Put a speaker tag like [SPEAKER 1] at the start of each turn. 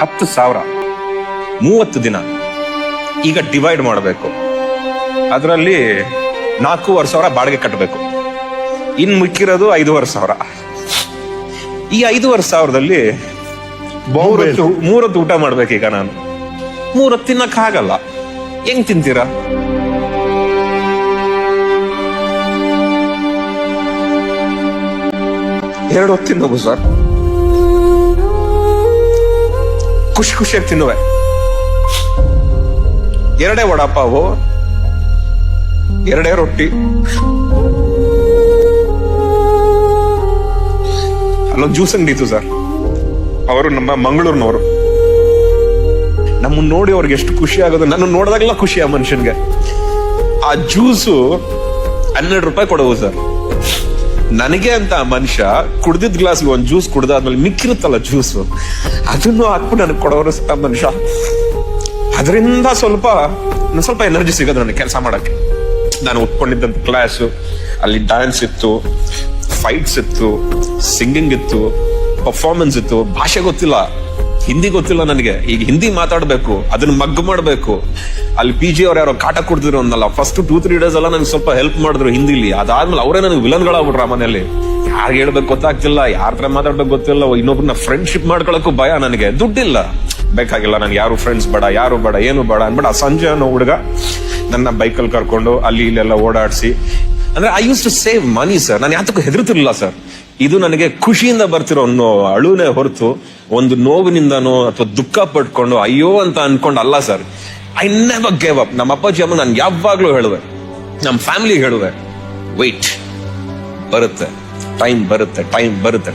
[SPEAKER 1] ಹತ್ತು ಸಾವಿರ. ಮೂವತ್ತು ದಿನ. ಈಗ ಡಿವೈಡ್ ಮಾಡಬೇಕು. ಅದರಲ್ಲಿ ನಾಲ್ಕೂವರೆ ಸಾವಿರ ಬಾಡಿಗೆ ಕಟ್ಟಬೇಕು ಇನ್ನು ಮಿಕ್ಕಿರೋದು ಐದೂವರೆ ಸಾವಿರ. ಈ ಐದೂವರೆ ಸಾವಿರದಲ್ಲಿ ಮೂರೊತ್ತು ಮೂರೊತ್ತು ಊಟ ಮಾಡ್ಬೇಕೀಗ ನಾನು. ಮೂರೊತ್ತು ತಿನ್ನಕ್ ಆಗಲ್ಲ. ಹೆಂಗ್ ತಿಂತೀರಾ? ಎರಡು ಹೊತ್ತು ತಿನ್ನೋದು ಸರ್. ಖುಷಿ ಖುಷಿಯಾಗಿ ತಿನ್ನುವೆ. ಎರಡೇ ವಡಾಪಾವು, ಎರಡೇ ರೊಟ್ಟಿ. ಅಲ್ಲೊಂದು ಜ್ಯೂಸ್ ಅಂಗಡಿ ಇತ್ತು ಸರ್. ಅವರು ನಮ್ಮ ಮಂಗಳೂರಿನವರು. ನಮ್ಮನ್ನ ನೋಡಿ ಅವ್ರಿಗೆ ಎಷ್ಟು ಖುಷಿ ಆಗೋದು. ನನ್ನ ನೋಡಿದಾಗಲ್ಲ ಖುಷಿ ಆ ಮನುಷ್ಯನ್ಗೆ. ಆ ಜ್ಯೂಸು ಹನ್ನೆರಡು ರೂಪಾಯಿ ಕೊಡೋದು ಸರ್. ನನಗೆ ಅಂತ ಮನುಷ್ಯ ಕುಡ್ದಿದ್ ಗ್ಲಾಸ್ಗೆ ಒಂದು ಜ್ಯೂಸ್ ಕುಡ್ದಾದ್ಮೇಲೆ ಮಿಕ್ಕಿರುತ್ತಲ್ಲ ಜ್ಯೂಸು ಅದನ್ನು ಹಾಕ್ಬಿಟ್ಟು ನನಗೆ ಕೊಡೋರು ಮನುಷ್ಯ. ಅದರಿಂದ ಸ್ವಲ್ಪ ಸ್ವಲ್ಪ ಎನರ್ಜಿ ಸಿಗೋದು ನನಗೆ ಕೆಲಸ ಮಾಡಕ್ಕೆ. ನಾನು ಉಟ್ಕೊಂಡಿದ್ದಂತ ಕ್ಲಾಸ್ ಅಲ್ಲಿ ಡ್ಯಾನ್ಸ್ ಇತ್ತು ಫೈಟ್ಸ್ ಇತ್ತು ಸಿಂಗಿಂಗ್ ಇತ್ತು ಪರ್ಫಾರ್ಮೆನ್ಸ್ ಇತ್ತು, ಭಾಷೆ ಗೊತ್ತಿಲ್ಲ. ಹಿಂದಿ ಗೊತ್ತಿಲ್ಲ ನನಗೆ. ಈಗ ಹಿಂದಿ ಮಾತಾಡಬೇಕು, ಅದನ್ನ ಮಗ್ ಮಾಡಬೇಕು. ಅಲ್ಲಿ ಪಿ ಜಿ ಅವ್ರು ಯಾರೋ ಕಾಟ ಕೊಡ್ತಿದ್ರು ಅಂದಲ್ಲ ಫಸ್ಟ್ ಟೂ ತ್ರೀ ಡೇಸ್ ಎಲ್ಲ ನನಗೆ ಸ್ವಲ್ಪ ಹೆಲ್ಪ್ ಮಾಡಿದ್ರು ಹಿಂದಿಲಿ. ಅದಾದ್ಮೇಲೆ ಅವರೇ ನನಗೆ ವಿಲನ್ಗಳಾಗ್ಬಿಟ್ರು ಆ ಮನೆಯಲ್ಲಿ. ಯಾರು ಹೇಳ್ಬೇಕು ಗೊತ್ತಾಗ್ತಿಲ್ಲ, ಯಾರ ಹತ್ರ ಮಾತಾಡ್ಬೇಕು ಗೊತ್ತಿಲ್ಲ, ಇನ್ನೊಬ್ರನ್ನ ಫ್ರೆಂಡ್ಶಿಪ್ ಮಾಡ್ಕೊಳಕ್ಕೂ ಭಯ ನನಗೆ. ದುಡ್ಡಿಲ್ಲ. ಬೇಕಾಗಿಲ್ಲ ನನ್ಗೆ ಯಾರು ಫ್ರೆಂಡ್ಸ್ ಬೇಡ, ಯಾರು ಬೇಡ, ಏನು ಬೇಡ ಅನ್ಬಿಟ್ಟು ಆ ಸಂಜೆ ಅನ್ನೋ ಹುಡುಗ ನನ್ನ ಬೈಕಲ್ಲಿ ಕರ್ಕೊಂಡು ಅಲ್ಲಿ ಇಲ್ಲೆಲ್ಲ ಓಡಾಡಿಸಿ. ಅಂದ್ರೆ I use to save money sir ನಾನು ಯಾತಕ್ಕೂ ಹೆದರ್ತಿರ್ಲಿಲ್ಲ ಸರ್ ಇದು ನನಗೆ ಖುಷಿಯಿಂದ ಬರ್ತಿರೋ ಅನ್ನೋ ಅಳುನೇ ಹೊರತು ಒಂದು ನೋವಿನಿಂದನೋ ಅಥವಾ ದುಃಖ ಪಟ್ಕೊಂಡು ಅಯ್ಯೋ ಅಂತ ಅನ್ಕೊಂಡು ಅಲ್ಲ sir. I never gave up ನಮ್ಮ ಅಪ್ಪಾಜಿ ಅಮ್ಮ ನಾನು ಯಾವಾಗ್ಲೂ ಹೇಳುವೆ. ನಮ್ಮ ಫ್ಯಾಮಿಲಿ ಹೇಳುವೆ. ವೆಯ್ಟ್ ಬರುತ್ತೆ. ಟೈಮ್ ಬರುತ್ತೆ. ಟೈಮ್ ಬರುತ್ತೆ.